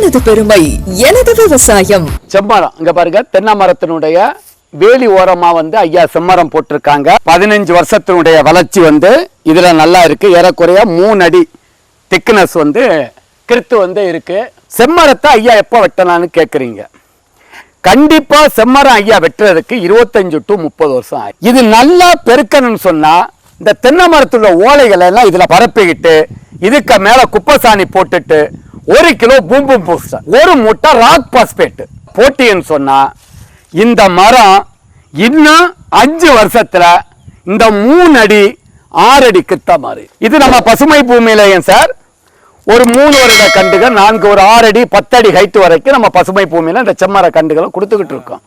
எனது பெருமை எனது விவசாயம். செம்மரம் இங்க பாருங்க தென்னை மரத்தினுடைய வேலி ஓரமா வந்து ஐயா செம்மரம் போட்டிருக்காங்க. பதினஞ்சு வருஷத்தினுடைய வளர்ச்சி வந்து இதுல நல்லா இருக்கு. ஏறக்குறைய மூணு அடி திக்னஸ் வந்து கிருத்து வந்து இருக்கு. செம்மரத்தை ஐயா எப்போ வெட்டலான்னு கேக்குறீங்க? கண்டிப்பா செம்மரம் ஐயா வெட்டுறதுக்கு இருபத்தஞ்சு டு முப்பது வருஷம் ஆகும் இது நல்லா பெருக்கணும்னு சொன்னா இந்த தென்னை மரத்துல ஓலைகளை எல்லாம் இதுல பரப்பிக்கிட்டு இதுக்கு மேல குப்பைசாணி போட்டுட்டு ஒரு கிலோ பூம்பு பூஸ்டர் ஒரு மூட்டை ராக் பாஸ்பேட்டு. போட்டின்னு சொன்னால் இந்த மரம் இன்னும் அஞ்சு வருஷத்தில் இந்த மூணு அடி ஆறு அடி கித்த மாதிரி இது நம்ம பசுமை பூமியில ஏன் சார்? ஒரு மூணு வருட கண்டுகள் நான்கு ஒரு ஆறு அடி பத்தடி ஹைட் வரைக்கும் நம்ம பசுமை பூமியில் இந்த செம்மர கண்டுகளை கொடுத்துக்கிட்டு இருக்கோம்.